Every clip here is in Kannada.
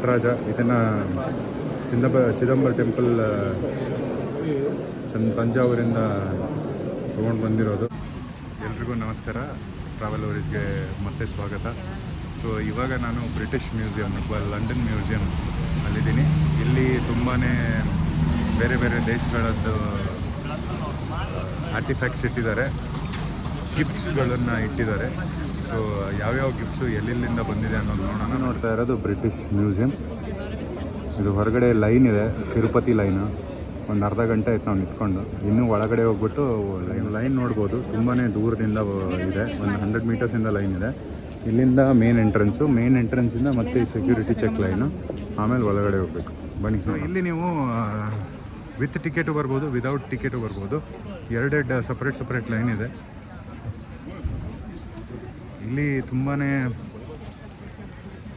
ನಟರಾಜ, ಇದನ್ನು ಚಿದಂಬ, ಚಿದಂಬರ ಟೆಂಪಲ್ ಚಂದ ತಂಜಾವೂರಿಂದ ತೊಗೊಂಡು ಬಂದಿರೋದು. ಎಲ್ರಿಗೂ ನಮಸ್ಕಾರ. ಟ್ರಾವೆಲ್ ಓರೀಸ್ಗೆ ಮತ್ತೆ ಸ್ವಾಗತ. ಸೊ ಇವಾಗ ನಾನು ಬ್ರಿಟಿಷ್ ಮ್ಯೂಸಿಯಂ ಲಂಡನ್ ಮ್ಯೂಸಿಯಂ ಅಲ್ಲಿದ್ದೀನಿ. ಇಲ್ಲಿ ತುಂಬಾ ಬೇರೆ ಬೇರೆ ದೇಶಗಳದ್ದು ಆರ್ಟಿಫ್ಯಾಕ್ಟ್ಸ್ ಇಟ್ಟಿದ್ದಾರೆ. ಗಿಫ್ಟ್ಸ್ಗಳನ್ನು ಇಟ್ಟಿದ್ದಾರೆ. ಸೊ ಯಾವ್ಯಾವ ಗಿಫ್ಟ್ಸು ಎಲ್ಲೆಲ್ಲಿಂದ ಬಂದಿದೆ ಅನ್ನೋದು ನೋಡೋಣ. ನೋಡ್ತಾ ಇರೋದು ಬ್ರಿಟಿಷ್ ಮ್ಯೂಸಿಯಂ ಇದು ಹೊರಗಡೆ ಲೈನ್ ಇದೆ ತಿರುಪತಿ ಲೈನು ಒಂದು ಅರ್ಧ ಗಂಟೆ ಆಯ್ತು ನಾವು ನಿಂತ್ಕೊಂಡು. ಇನ್ನೂ ಒಳಗಡೆ ಹೋಗ್ಬಿಟ್ಟು ಲೈನ್ ಲೈನ್ ನೋಡ್ಬೋದು. ತುಂಬಾ ದೂರದಿಂದ ಇದೆ. ಒಂದು ಹಂಡ್ರೆಡ್ ಮೀಟರ್ಸಿಂದ ಲೈನ್ ಇದೆ. ಇಲ್ಲಿಂದ ಮೇನ್ ಎಂಟ್ರೆನ್ಸು ಮೇನ್ ಎಂಟ್ರೆನ್ಸಿಂದ ಮತ್ತೆ ಸೆಕ್ಯೂರಿಟಿ ಚೆಕ್ ಲೈನು ಆಮೇಲೆ ಒಳಗಡೆ ಹೋಗ್ಬೇಕು. ಬನ್ನಿ ಸೊ ಇಲ್ಲಿ ನೀವು ವಿತ್ ಟಿಕೆಟು ಬರ್ಬೋದು ವಿದೌಟ್ ಟಿಕೆಟು ಬರ್ಬೋದು. ಎರಡೆರಡು ಸಪ್ರೇಟ್ ಸಪ್ರೇಟ್ ಲೈನ್ ಇದೆ. ಇಲ್ಲಿ ತುಂಬಾ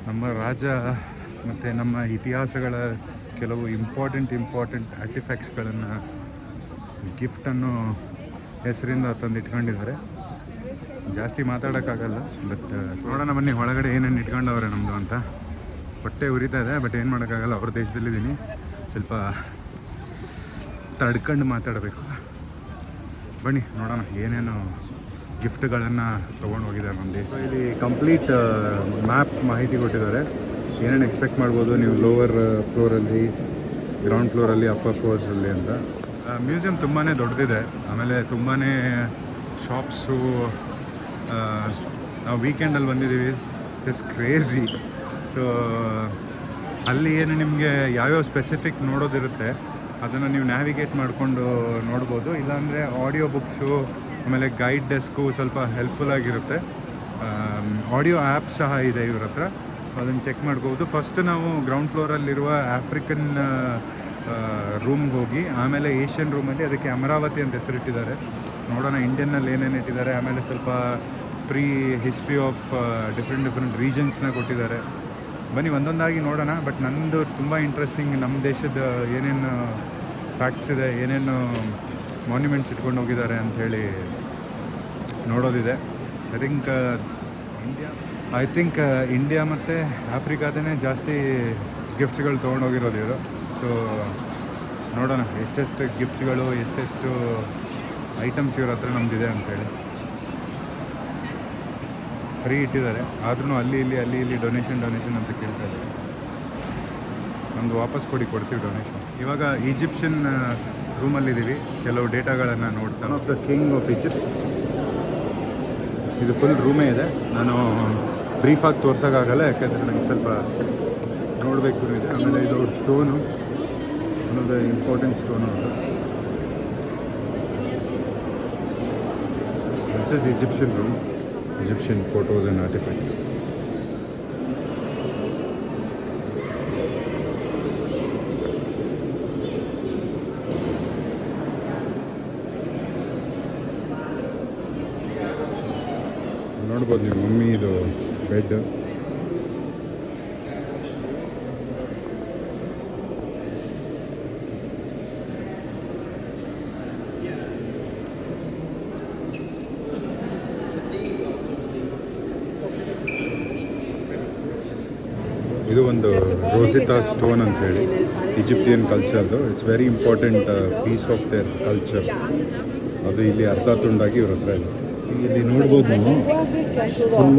ನಮ್ಮ ರಾಜ ಮತ್ತು ನಮ್ಮ ಇತಿಹಾಸಗಳ ಕೆಲವು ಇಂಪಾರ್ಟೆಂಟ್ ಇಂಪಾರ್ಟೆಂಟ್ ಆರ್ಟಿಫ್ಯಾಕ್ಟ್ಸ್ಗಳನ್ನು ಗಿಫ್ಟನ್ನು ಹೆಸರಿಂದ ತಂದು ಇಟ್ಕೊಂಡಿದ್ದಾರೆ. ಜಾಸ್ತಿ ಮಾತಾಡೋಕ್ಕಾಗಲ್ಲ ಬಟ್ ನೋಡೋಣ ಬನ್ನಿ ಒಳಗಡೆ ಏನೇನು ಇಟ್ಕೊಂಡವ್ರೆ ನಮ್ಮದು ಅಂತ. ಹೊಟ್ಟೆ ಉರಿತಾ ಇದೆ ಬಟ್ ಏನು ಮಾಡೋಕ್ಕಾಗಲ್ಲ, ಅವ್ರ ದೇಶದಲ್ಲಿದ್ದೀನಿ. ಸ್ವಲ್ಪ ತಡ್ಕೊಂಡು ಮಾತಾಡಬೇಕು. ಬನ್ನಿ, ನೋಡೋಣ ಏನೇನು ಗಿಫ್ಟ್ಗಳನ್ನು ತೊಗೊಂಡು ಹೋಗಿದ್ದಾರೆ ನಮ್ಮ ದೇಶ. ಇಲ್ಲಿ ಕಂಪ್ಲೀಟ್ ಮ್ಯಾಪ್ ಮಾಹಿತಿ ಕೊಟ್ಟಿದ್ದಾರೆ. ಏನೇನು ಎಕ್ಸ್ಪೆಕ್ಟ್ ಮಾಡ್ಬೋದು? ನೀವು ಲೋವರ್ ಫ್ಲೋರಲ್ಲಿ ಗ್ರೌಂಡ್ ಫ್ಲೋರಲ್ಲಿ ಅಪ್ಪರ್ ಫ್ಲೋರ್ಸಲ್ಲಿ ಅಂತ. ಮ್ಯೂಸಿಯಂ ತುಂಬಾ ದೊಡ್ಡದಿದೆ. ಆಮೇಲೆ ತುಂಬಾ ಶಾಪ್ಸು ನಾವು ವೀಕೆಂಡಲ್ಲಿ ಬಂದಿದ್ದೀವಿ. ಇಟ್ಸ್ ಕ್ರೇಜಿ ಸೊ ಅಲ್ಲಿ ಏನು ನಿಮಗೆ ಯಾವ್ಯಾವ ಸ್ಪೆಸಿಫಿಕ್ ನೋಡೋದಿರುತ್ತೆ ಅದನ್ನು ನೀವು ನ್ಯಾವಿಗೇಟ್ ಮಾಡಿಕೊಂಡು ನೋಡ್ಬೋದು. ಇಲ್ಲಾಂದರೆ ಆಡಿಯೋ ಬುಕ್ಸು ಆಮೇಲೆ ಗೈಡ್ ಡೆಸ್ಕು ಸ್ವಲ್ಪ ಹೆಲ್ಪ್ಫುಲ್ ಆಗಿರುತ್ತೆ. ಆಡಿಯೋ ಆ್ಯಪ್ ಸಹ ಇದೆ ಇವ್ರ ಹತ್ರ. ಅದನ್ನು ಚೆಕ್ ಮಾಡ್ಕೋಬೋದು ಫಸ್ಟ್ ನಾವು ಗ್ರೌಂಡ್ ಫ್ಲೋರಲ್ಲಿರುವ ಆಫ್ರಿಕನ್ ರೂಮ್ಗೆ ಹೋಗಿ, ಆಮೇಲೆ ಏಷ್ಯನ್ ರೂಮಲ್ಲಿ ಅದಕ್ಕೆ ಅಮರಾವತಿ ಅಂತ ಹೆಸರಿಟ್ಟಿದ್ದಾರೆ. ನೋಡೋಣ ಇಂಡಿಯನ್ನಲ್ಲಿ ಏನೇನು ಇಟ್ಟಿದ್ದಾರೆ. ಆಮೇಲೆ ಸ್ವಲ್ಪ pre history of different different ರೀಜನ್ಸ್ನ ಕೊಟ್ಟಿದ್ದಾರೆ. ಬನ್ನಿ, ಒಂದೊಂದಾಗಿ ನೋಡೋಣ. ಬಟ್ ನಂದು ತುಂಬ ಇಂಟ್ರೆಸ್ಟಿಂಗ್ ನಮ್ಮ ದೇಶದ ಏನೇನು ಫ್ಯಾಕ್ಟ್ಸ್ ಇದೆ, ಏನೇನು ಮಾನ್ಯುಮೆಂಟ್ಸ್ ಇಟ್ಕೊಂಡು ಹೋಗಿದ್ದಾರೆ ಅಂಥೇಳಿ ನೋಡೋದಿದೆ. I think India I think India ಮತ್ತು ಆಫ್ರಿಕಾದೇ ಜಾಸ್ತಿ ಗಿಫ್ಟ್ಸ್ಗಳು ತೊಗೊಂಡೋಗಿರೋದು ಇವರು. ಸೊ ನೋಡೋಣ ಎಷ್ಟೆಷ್ಟು ಗಿಫ್ಟ್ಸ್ಗಳು ಎಷ್ಟೆಷ್ಟು ಐಟಮ್ಸ್ ಇವ್ರ ಹತ್ರ ನಮ್ದಿದೆ ಅಂತೇಳಿ ಫ್ರೀ ಇಟ್ಟಿದ್ದಾರೆ. ಆದ್ರೂ ಅಲ್ಲಿ, ಇಲ್ಲಿ ಅಲ್ಲಿ, ಇಲ್ಲಿ ಡೊನೇಷನ್ ಡೊನೇಷನ್ ಅಂತ ಕೇಳ್ತಾ ಇದ್ದಾರೆ. ನಮ್ದು ವಾಪಸ್ ಕೊಡಿ, ಕೊಡ್ತೀವಿ ಡೊನೇಷನ್ ಇವಾಗ ಈಜಿಪ್ಷಿಯನ್ ರೂಮಲ್ಲಿದ್ದೀವಿ. ಕೆಲವು ಡೇಟಾಗಳನ್ನು ನೋಡ್ತಾ of the king of Egypt's ಇದು ಫುಲ್ ರೂಮೇ ಇದೆ. ನಾನು ಬ್ರೀಫಾಗಿ ತೋರ್ಸೋಕ್ಕಾಗಲ್ಲ, ಯಾಕೆಂದರೆ ನನಗೆ ಸ್ವಲ್ಪ ನೋಡಬೇಕು ಇದೆ. ಆಮೇಲೆ ಇದು stone one of the important stone ಅಂತ this Egyptian room Egyptian photos and artifacts. ನೋಡ್ಬೋದು ನೀವು ಮಮ್ಮಿ ಇದು ಬೆಡ್ ಇದು ಒಂದು ರೋಸಿತಾ ಸ್ಟೋನ್ ಅಂತ ಹೇಳಿ, Egyptian ಕಲ್ಚರ್ದು it's very important piece of their culture ಅದು ಇಲ್ಲಿ ಅರ್ಧ ತುಂಡಾಗಿ ಇವ್ರ ಹತ್ರ ಇಲ್ಲಿ ನೋಡ್ಬೋದು ನೀವು ಫುಲ್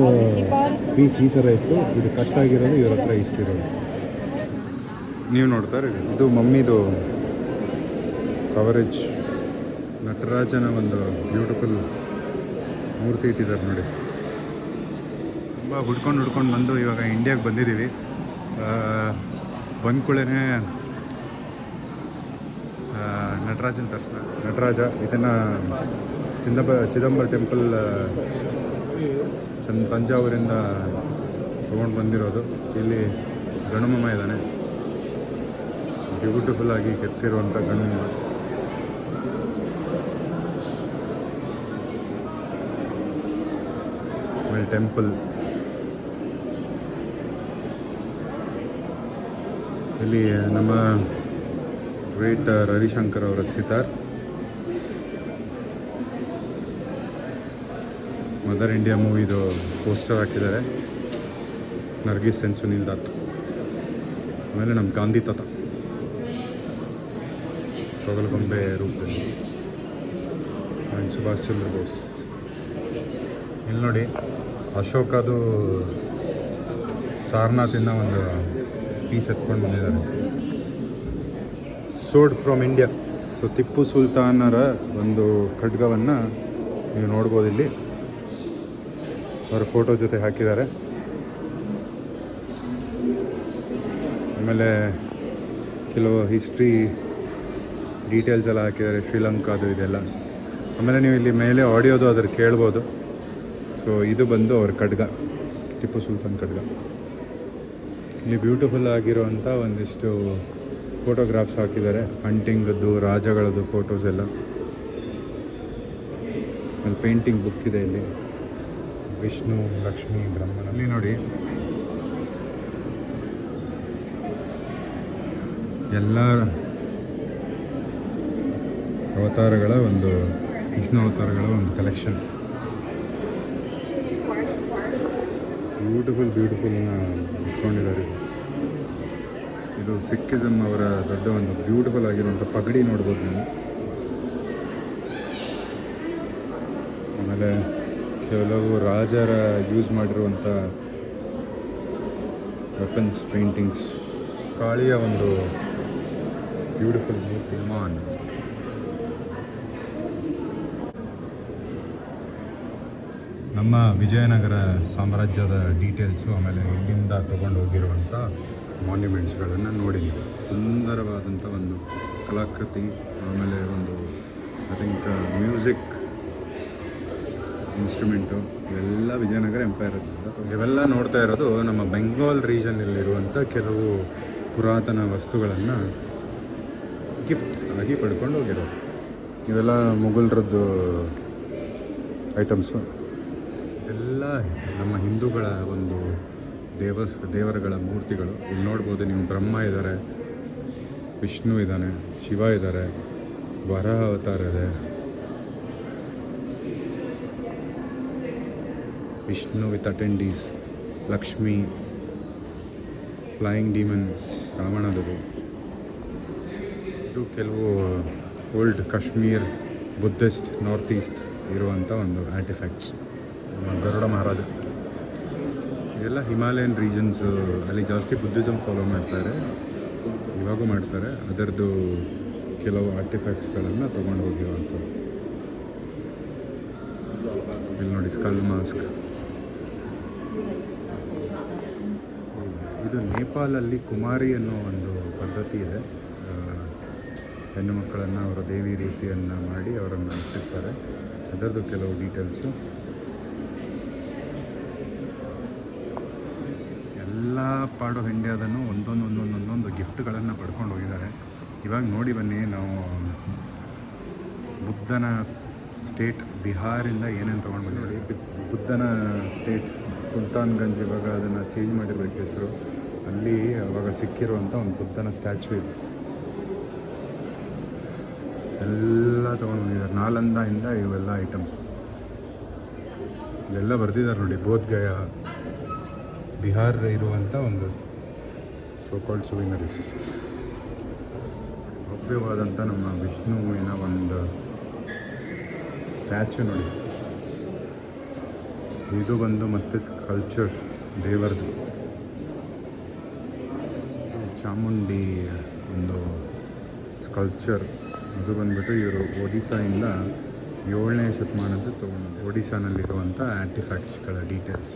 ಪೀಸ್ ಈ ಥರ ಇತ್ತು. ಇದು ಕಟ್ ಆಗಿರೋದು ಇವ್ರ ಹತ್ರ ಇಷ್ಟಿರೋದು ನೀವು ನೋಡ್ತಾರೆ ಇದು ಮಮ್ಮಿದು ಕವರೇಜ್ ನಟರಾಜನ ಒಂದು ಬ್ಯೂಟಿಫುಲ್ ಮೂರ್ತಿ ಇಟ್ಟಿದ್ದಾರೆ ನೋಡಿ. ತುಂಬ ಹುಡ್ಕೊಂಡು ಹುಡ್ಕೊಂಡು ಬಂದು ಇವಾಗ ಇಂಡಿಯಾಗೆ ಬಂದಿದ್ದೀವಿ. ಬಂದ ಕೂಡಲೇ ನಟರಾಜನ ದರ್ಶನ ನಟರಾಜ, ಇದನ್ನು ಚಿದಂಬ ಚಿದಂಬರ ಟೆಂಪಲ್ ಚಂದ ತಂಜಾವೂರಿಂದ ತೊಗೊಂಡು ಬಂದಿರೋದು. ಇಲ್ಲಿ ಗಣಮಮ್ಮ ಇದ್ದಾನೆ. ಬ್ಯೂಟಿಫುಲ್ ಆಗಿ ಕೆತ್ತಿರುವಂಥ ಗಣಮಮ್ಮ. ಆಮೇಲೆ ಟೆಂಪಲ್ ಇಲ್ಲಿ ನಮ್ಮ ಗ್ರೇಟ್ ರವಿಶಂಕರ್ ಅವರ ಸಿತಾರ್. ಮದರ್ ಇಂಡಿಯಾ ಮೂವಿದು ಪೋಸ್ಟರ್ ಹಾಕಿದ್ದಾರೆ. ನರ್ಗೀಸ್ ಸೆನ್ ಸುನಿಲ್ ದತ್. ಆಮೇಲೆ ನಮ್ಮ ಗಾಂಧಿ ತಾತ. ತೊಗಲಗೊಂಬೆ ರೂಪದಲ್ಲಿ. ಆ್ಯಂಡ್ ಸುಭಾಷ್ ಚಂದ್ರ ಬೋಸ್. ಇಲ್ಲಿ ನೋಡಿ ಅಶೋಕದು ಸಾರನಾಥಿಂದ ಒಂದು ಪೀಸ್ ಎತ್ಕೊಂಡು ಬಂದಿದ್ದಾರೆ. ಸೋಡ್ ಫ್ರಮ್ ಇಂಡಿಯಾ ಸೊ ಟಿಪ್ಪು ಸುಲ್ತಾನರ ಒಂದು ಖಡ್ಗವನ್ನು ನೀವು ನೋಡ್ಬೋದು ಇಲ್ಲಿ. ಅವರ ಫೋಟೋ ಜೊತೆ ಹಾಕಿದ್ದಾರೆ. ಆಮೇಲೆ ಕೆಲವು ಹಿಸ್ಟ್ರಿ ಡೀಟೇಲ್ಸ್ ಎಲ್ಲ ಹಾಕಿದ್ದಾರೆ, ಶ್ರೀಲಂಕಾದು ಇದೆಲ್ಲ. ಆಮೇಲೆ ನೀವು ಇಲ್ಲಿ ಮೇಲೆ ಆಡಿಯೋದು ಅದ್ರ ಕೇಳ್ಬೋದು. ಸೊ ಇದು ಬಂದು ಅವ್ರ ಖಡ್ಗ, ಟಿಪ್ಪು ಸುಲ್ತಾನ್ ಖಡ್ಗ. ಇಲ್ಲಿ ಬ್ಯೂಟಿಫುಲ್ ಆಗಿರುವಂಥ ಒಂದಿಷ್ಟು ಫೋಟೋಗ್ರಾಫ್ಸ್ ಹಾಕಿದ್ದಾರೆ. ಹಂಟಿಂಗದ್ದು ರಾಜಗಳದ್ದು ಫೋಟೋಸ್ ಎಲ್ಲ. ಅಲ್ಲಿ ಪೇಂಟಿಂಗ್ ಬುಕ್ ಇದೆ ಇಲ್ಲಿ. ವಿಷ್ಣು ಲಕ್ಷ್ಮಿ ಬ್ರಹ್ಮನ ಇಲ್ಲಿ ನೋಡಿ. ಎಲ್ಲ ಅವತಾರಗಳ ಒಂದು, ವಿಷ್ಣು ಅವತಾರಗಳ ಒಂದು ಕಲೆಕ್ಷನ್ ಬ್ಯೂಟಿಫುಲ್ ಬ್ಯೂಟಿಫುಲ್ ಇಟ್ಕೊಂಡಿದ್ದಾರೆ ಇದು. ಇದು ಸಿಕ್ಕಿಸಮ್ ಅವರ ದೊಡ್ಡ ಒಂದು ಬ್ಯೂಟಿಫುಲ್ ಆಗಿರುವಂಥ ಪಗಡಿ ನೋಡ್ಬೋದು ನೀವು. ಆಮೇಲೆ ಕೆಲವು ರಾಜರ ಯೂಸ್ ಮಾಡಿರುವಂಥ ವೆಪನ್ಸ್ ಪೇಂಟಿಂಗ್ಸ್ ಕಾಳಿಯ ಒಂದು ಬ್ಯೂಟಿಫುಲ್ ಮೂರ್ತಿ ಮಾನ್ ನಮ್ಮ ವಿಜಯನಗರ ಸಾಮ್ರಾಜ್ಯದ ಡೀಟೇಲ್ಸು ಆಮೇಲೆ ಇಲ್ಲಿಂದ ತಗೊಂಡು ಹೋಗಿರುವಂಥ ಮಾನ್ಯುಮೆಂಟ್ಸ್ಗಳನ್ನು ನೋಡಿ ನೀವು ಸುಂದರವಾದಂಥ ಒಂದು ಕಲಾಕೃತಿ, ಆಮೇಲೆ ಒಂದು ಐ ಥಿಂಕ್ ಮ್ಯೂಸಿಕ್ ಇನ್ಸ್ಟ್ರೂಮೆಂಟು ಇವೆಲ್ಲ ವಿಜಯನಗರ ಎಂಪೈರ್ ಇವೆಲ್ಲ ನೋಡ್ತಾ ಇರೋದು ನಮ್ಮ ಬೆಂಗಾಲ್ ರೀಜನಲ್ಲಿರುವಂಥ ಕೆಲವು ಪುರಾತನ ವಸ್ತುಗಳನ್ನು ಗಿಫ್ಟ್ ಆಗಿ ಪಡ್ಕೊಂಡು ಹೋಗಿರೋದು. ಇವೆಲ್ಲ ಮೊಘಲ್ರದ್ದು ಐಟಮ್ಸು ಎಲ್ಲ ನಮ್ಮ ಹಿಂದೂಗಳ ಒಂದು ದೇವಸ್, ದೇವರುಗಳ ಮೂರ್ತಿಗಳು. ಇಲ್ಲಿ ನೋಡ್ಬೋದು ನೀವು ಬ್ರಹ್ಮ ಇದ್ದಾರೆ ವಿಷ್ಣು ಇದ್ದಾನೆ ಶಿವ ಇದ್ದಾರೆ ವರ ಅವತಾರ ಇದೆ. Vishnu with attendees Lakshmi flying demon ರಾವಣದು ಇದು ಕೆಲವು old Kashmir Buddhist north east ಇರುವಂಥ ಒಂದು ಆರ್ಟಿಫ್ಯಾಕ್ಟ್ಸ್ ಗರುಡ ಮಹಾರಾಜ. ಇದೆಲ್ಲ ಹಿಮಾಲಯನ್ ರೀಜನ್ಸ್ ಅಲ್ಲಿ ಜಾಸ್ತಿ ಬುದ್ಧಿಸಮ್ ಫಾಲೋ ಮಾಡ್ತಾರೆ, ಇವಾಗೂ ಮಾಡ್ತಾರೆ. ಅದರದ್ದು ಕೆಲವು ಆರ್ಟಿಫ್ಯಾಕ್ಟ್ಸ್ಗಳನ್ನು ತೊಗೊಂಡು ಹೋಗಿರುವಂಥದ್ದು. ಇಲ್ಲಿ ನೋಡಿ ಸ್ಕಲ್ ಮಾಸ್ಕ್ ಇದು ನೇಪಾಳಲ್ಲಿ ಕುಮಾರಿ ಅನ್ನೋ ಒಂದು ಪದ್ಧತಿ ಇದೆ. ಹೆಣ್ಣು ಮಕ್ಕಳನ್ನು ಅವರ ದೇವಿ ರೀತಿಯನ್ನು ಮಾಡಿ ಅವರನ್ನು ಇಟ್ಟಿರ್ತಾರೆ. ಅದರದ್ದು ಕೆಲವು ಡೀಟೇಲ್ಸು. ಎಲ್ಲ ಪಾಡು ಇಂಡಿಯಾದನ್ನು ಒಂದೊಂದು ಒಂದೊಂದು ಒಂದೊಂದು ಗಿಫ್ಟ್ಗಳನ್ನು ಪಡ್ಕೊಂಡು ಹೋಗಿದ್ದಾರೆ. ಇವಾಗ ನೋಡಿ ಬನ್ನಿ, ನಾವು ಬುದ್ಧನ ಸ್ಟೇಟ್ ಬಿಹಾರಿಂದ ಏನೇನು ತೊಗೊಂಡು ಬಂದಿದ್ದೀವಿ ಬುದ್ಧನ ಸ್ಟೇಟ್ ಸುಲ್ತಾನ್ಗಂಜ್ ಇವಾಗ ಅದನ್ನು ಚೇಂಜ್ ಮಾಡಿರಬೇಕು ಹೆಸರು. ಅಲ್ಲಿ ಅವಾಗ ಸಿಕ್ಕಿರುವಂಥ ಒಂದು ಬುದ್ಧನ ಸ್ಟ್ಯಾಚು ಇದೆ. ಎಲ್ಲ ತೊಗೊಂಡಿದ್ದಾರೆ ನಾಲಂದಾಯಿಂದ ಇವೆಲ್ಲ ಐಟಮ್ಸ್ ಇದೆಲ್ಲ ಬರೆದಿದ್ದಾರೆ ನೋಡಿ ಬೋಧ್ಗಯ ಬಿಹಾರ್ ಇರುವಂಥ ಒಂದು ಸೋಕಾಲ್ಡ್ ಸುವಿನರೀಸ್ ಭವ್ಯವಾದಂಥ ನಮ್ಮ ವಿಷ್ಣುವಿನ ಒಂದು ಸ್ಟ್ಯಾಚು ನೋಡಿ. ಇದು ಬಂದು ಮತ್ತೆ ಕಲ್ಚರ್ ದೇವರದು. ಚಾಮುಂಡಿ ಒಂದು ಸ್ಕಲ್ಚರ್ ಅದು ಬಂದ್ಬಿಟ್ಟು ಇವರು ಒಡಿಸ್ಸಾಯಿಂದ ಏಳನೇ ಶತಮಾನದ್ದು ತೊಗೊಂಡು ಒಡಿಸ್ಸಾನಲ್ಲಿರುವಂಥ ಆರ್ಟಿಫ್ಯಾಕ್ಟ್ಸ್ಗಳ ಡೀಟೇಲ್ಸ್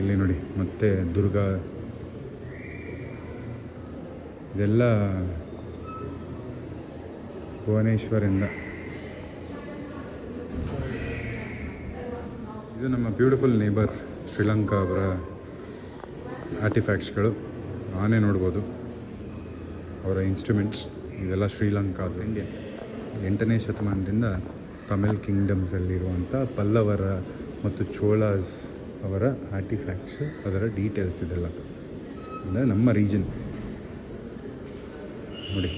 ಇಲ್ಲಿ ನೋಡಿ, ಮತ್ತೆ ದುರ್ಗಾ. ಇದೆಲ್ಲ ಭುವನೇಶ್ವರಿಂದ. ಇದು ನಮ್ಮ ಬ್ಯೂಟಿಫುಲ್ ನೇಬರ್ ಶ್ರೀಲಂಕಾ ಅವರ ಆರ್ಟಿಫ್ಯಾಕ್ಟ್ಸ್ಗಳು ಆನೆ ನೋಡ್ಬೋದು. ಅವರ ಇನ್ಸ್ಟ್ರೂಮೆಂಟ್ಸ್ ಇದೆಲ್ಲ ಶ್ರೀಲಂಕಾದ ಇಂಡಿಯಾ ಎಂಟನೇ ಶತಮಾನದಿಂದ ತಮಿಳ್ ಕಿಂಗ್ಡಮ್ಸಲ್ಲಿರುವಂಥ ಪಲ್ಲವರ ಮತ್ತು ಚೋಳಾಸ್ ಅವರ ಆರ್ಟಿಫ್ಯಾಕ್ಟ್ಸ್ ಅದರ ಡೀಟೇಲ್ಸ್ ಇದೆಲ್ಲ. ಅಂದರೆ ನಮ್ಮ ರೀಜನ್ ನೋಡಿ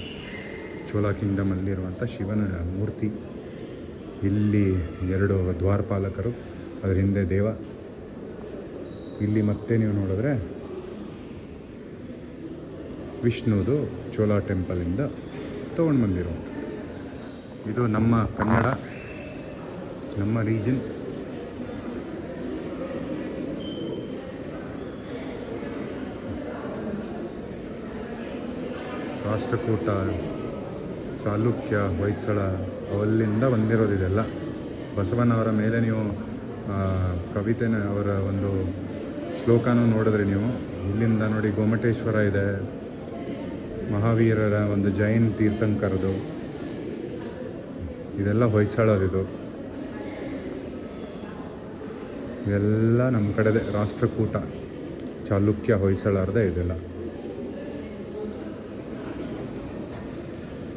ಚೋಳ ಕಿಂಗ್ಡಮಲ್ಲಿರುವಂಥ ಶಿವನ ಮೂರ್ತಿ. ಇಲ್ಲಿ ಎರಡು ದ್ವಾರಪಾಲಕರು ಅದರ ಹಿಂದೆ ದೇವ. ಇಲ್ಲಿ ಮತ್ತೆ ನೀವು ನೋಡಿದ್ರೆ ವಿಷ್ಣುದು ಚೋಲಾ ಟೆಂಪಲಿಂದ ತೊಗೊಂಡು ಬಂದಿರುವಂಥದ್ದು ಇದು ನಮ್ಮ ಕನ್ನಡ, ನಮ್ಮ ರೀಜನ್. ರಾಷ್ಟ್ರಕೂಟ, ಚಾಲುಕ್ಯ, ಹೊಯ್ಸಳ, ಅವಲ್ಲಿಂದ ಬಂದಿರೋದಿದೆಲ್ಲ. ಬಸವನವರ ಮೇಲೆ ನೀವು ಕವಿತೆನ, ಅವರ ಒಂದು ಶ್ಲೋಕನೂ ನೋಡಿದ್ರೆ ನೀವು, ಇಲ್ಲಿಂದ ನೋಡಿ ಗೋಮಟೇಶ್ವರ ಇದೆ ಮಹಾವೀರರ ಒಂದು ಜೈನ್ ತೀರ್ಥಂಕರದು. ಇದೆಲ್ಲ ಹೊಯ್ಸಳದಿದು ಇದೆಲ್ಲ ನಮ್ಮ ಕಡೆದೆ ರಾಷ್ಟ್ರಕೂಟ, ಚಾಲುಕ್ಯ ಹೊಯ್ಸಳಾರ್ದೆ ಇದೆಲ್ಲ.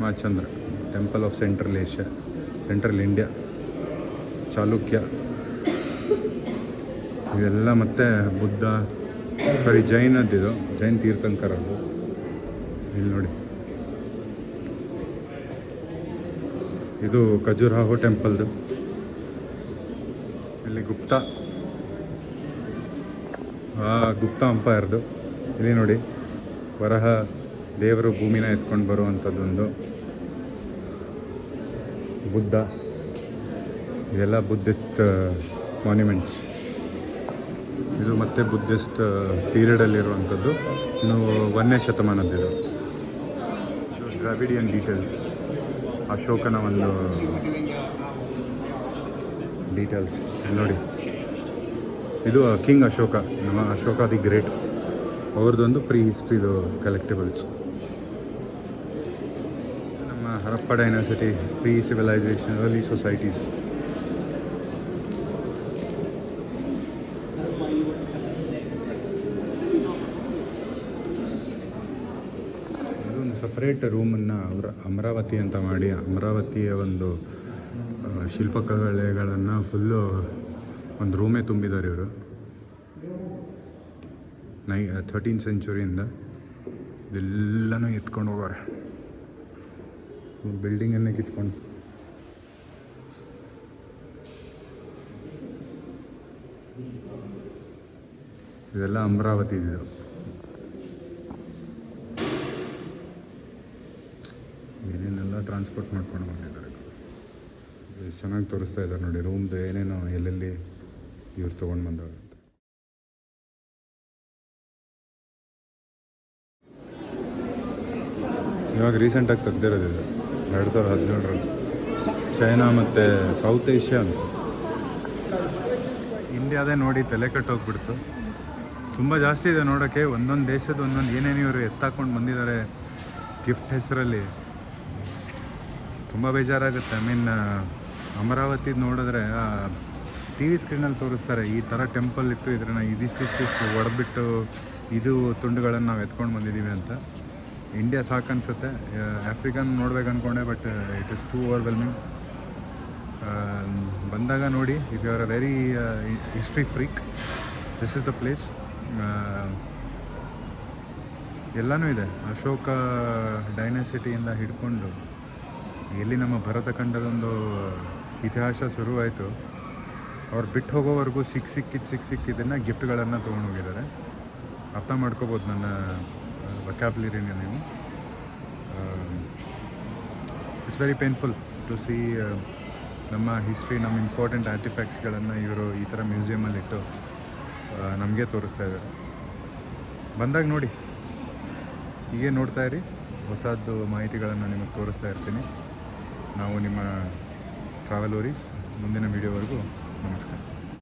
ಮಾಚಂದ್ರ temple of central Asia central India Chalukya. ಇದೆಲ್ಲ ಮತ್ತೆ ಬುದ್ಧ ಸಾರಿ ಜೈನದ್ದಿದು, ಜೈನ್ ತೀರ್ಥಂಕರದ್ದು. ಇಲ್ಲಿ ನೋಡಿ. ಇದು ಖಜುರಾಹೋ ಟೆಂಪಲ್ದು. ಇಲ್ಲಿ ಗುಪ್ತ. ಆ ಗುಪ್ತ ಅಂಪೈರ್ದು. ಇಲ್ಲಿ ನೋಡಿ, ವರಹ ದೇವರು ಭೂಮಿನ ಎತ್ಕೊಂಡು ಬರುವಂಥದ್ದೊಂದು ಬುದ್ಧ. ಇದೆಲ್ಲ ಬುದ್ಧಿಸ್ಟ್ ಮಾನ್ಯುಮೆಂಟ್ಸ್ ಇದು ಮತ್ತೆ ಬುದ್ಧಿಸ್ಟ್ ಪೀರಿಯಡಲ್ಲಿರುವಂಥದ್ದು ಇನ್ನು ಒಂದನೇ ಶತಮಾನದ್ದಿದು. ದ್ರಾವಿಡಿಯನ್ ಡೀಟೇಲ್ಸ್ ಅಶೋಕನ ಒಂದು ಡೀಟೇಲ್ಸ್ ನೋಡಿ, ಇದು ಕಿಂಗ್ ಅಶೋಕ ನಮ್ಮ ಅಶೋಕ ದಿ ಗ್ರೇಟ್ ಅವ್ರದ್ದೊಂದು ಪ್ರೀ ಹಿಸ್ಟ್ರಿದು ಕಲೆಕ್ಟಿಬಲ್ಸ್ ನಮ್ಮ Harappa diversity pre civilisation early societies separate ರೂಮನ್ನು ಅವರ ಅಮರಾವತಿ ಅಂತ ಮಾಡಿ, ಅಮರಾವತಿಯ ಒಂದು ಶಿಲ್ಪಕಲೆಗಳನ್ನು ಫುಲ್ಲು ಒಂದು ರೂಮೇ ತುಂಬಿದ್ದಾರೆ ಇವರು. ನೈ ಥರ್ಟೀನ್ ಸೆಂಚುರಿಯಿಂದ ಇದೆಲ್ಲನೂ ಎತ್ಕೊಂಡು ಹೋಗೋರೆ ಬಿಲ್ಡಿಂಗನ್ನೇ ಕಿತ್ಕೊಂಡು. ಇದೆಲ್ಲ ಅಮರಾವತಿ ಇದು. ಟ್ರಾನ್ಸ್ಪೋರ್ಟ್ ಮಾಡ್ಕೊಂಡು ಬಂದಿದ್ದಾರೆ. ಎಷ್ಟು ಚೆನ್ನಾಗಿ ತೋರಿಸ್ತಾ ಇದ್ದಾರೆ ನೋಡಿ ರೂಮ್ದು ಏನೇನು ಎಲ್ಲೆಲ್ಲಿ ಇವ್ರು ತೊಗೊಂಡು ಬಂದವರು ಇವಾಗ ರೀಸೆಂಟಾಗಿ ತೆಗ್ದಿರೋದು ಇದು, ಎರಡು ಸಾವಿರದ ಹದಿನೇಳರಲ್ಲಿ. ಚೈನಾ ಮತ್ತು ಸೌತ್ ಏಷ್ಯಾ ಅಂತ. ಇಂಡಿಯಾದೇ ನೋಡಿ ತಲೆ ಕೆಟ್ಟೋಗ್ಬಿಡ್ತು ತುಂಬ ಜಾಸ್ತಿ ಇದೆ ನೋಡೋಕ್ಕೆ ಒಂದೊಂದು ದೇಶದ ಒಂದೊಂದು ಏನೇನು ಇವರು ಎತ್ತಾಕೊಂಡು ಬಂದಿದ್ದಾರೆ. ಗಿಫ್ಟ್ ಹೆಸರಲ್ಲಿ. ತುಂಬ ಬೇಜಾರಾಗುತ್ತೆ. ಐ ಮೀನ್ ಅಮರಾವತಿ ನೋಡಿದ್ರೆ ಟಿ ವಿ ಸ್ಕ್ರೀನಲ್ಲಿ ತೋರಿಸ್ತಾರೆ, ಈ ಥರ ಟೆಂಪಲ್ ಇತ್ತು ಇದನ್ನು ಇದಿಷ್ಟಿಷ್ಟಿಷ್ಟು ಒಡೆದ್ಬಿಟ್ಟು ಇದು ತುಂಡುಗಳನ್ನು ನಾವು ಎತ್ಕೊಂಡು ಬಂದಿದ್ದೀವಿ ಅಂತ. ಇಂಡಿಯಾ ಸಾಕು ಅನ್ಸುತ್ತೆ ಆಫ್ರಿಕನ್ ನೋಡ್ಬೇಕು ಅಂದ್ಕೊಂಡೆ but it is too overwhelming ಬಂದಾಗ ನೋಡಿ if you are a very history freak this is the place ಎಲ್ಲನೂ ಇದೆ. ಅಶೋಕ ಡೈನಸಿಟಿಯಿಂದ ಹಿಡ್ಕೊಂಡು ಎಲ್ಲಿ ನಮ್ಮ ಭರತ ಖಂಡದೊಂದು ಇತಿಹಾಸ ಶುರುವಾಯಿತು. ಅವ್ರು ಬಿಟ್ಟು ಹೋಗೋವರೆಗೂ ಸಿಕ್ಕ ಸಿಕ್ಕಿದ್ದು ಸಿಕ್ಕ ಸಿಕ್ಕಿದ್ದನ್ನು ಗಿಫ್ಟ್ಗಳನ್ನು ತೊಗೊಂಡು ಹೋಗಿದ್ದಾರೆ. ಅರ್ಥ ಮಾಡ್ಕೋಬೋದು ನನ್ನ ವೆಕ್ಯಾಬ್ಲಿರಿ ನೀವು. It's very painful to see ನಮ್ಮ ಹಿಸ್ಟ್ರಿ ನಮ್ಮ ಇಂಪಾರ್ಟೆಂಟ್ ಆರ್ಟಿಫ್ಯಾಕ್ಟ್ಸ್ಗಳನ್ನು ಇವರು ಈ ಥರ ಮ್ಯೂಸಿಯಮಲ್ಲಿಟ್ಟು ನಮಗೆ ತೋರಿಸ್ತಾ ಇದ್ದಾರೆ. ಬಂದಾಗ ನೋಡಿ, ಹೀಗೆ ನೋಡ್ತಾ ಇರಿ. ಹೊಸದ್ದು ಮಾಹಿತಿಗಳನ್ನು ನಿಮಗೆ ತೋರಿಸ್ತಾ ಇರ್ತೀನಿ. ನಾವು ನಿಮ್ಮ ಟ್ರಾವೆಲ್ ಓರೀಸ್ ಮುಂದಿನ ವೀಡಿಯೋವರೆಗೂ ನಮಸ್ಕಾರ.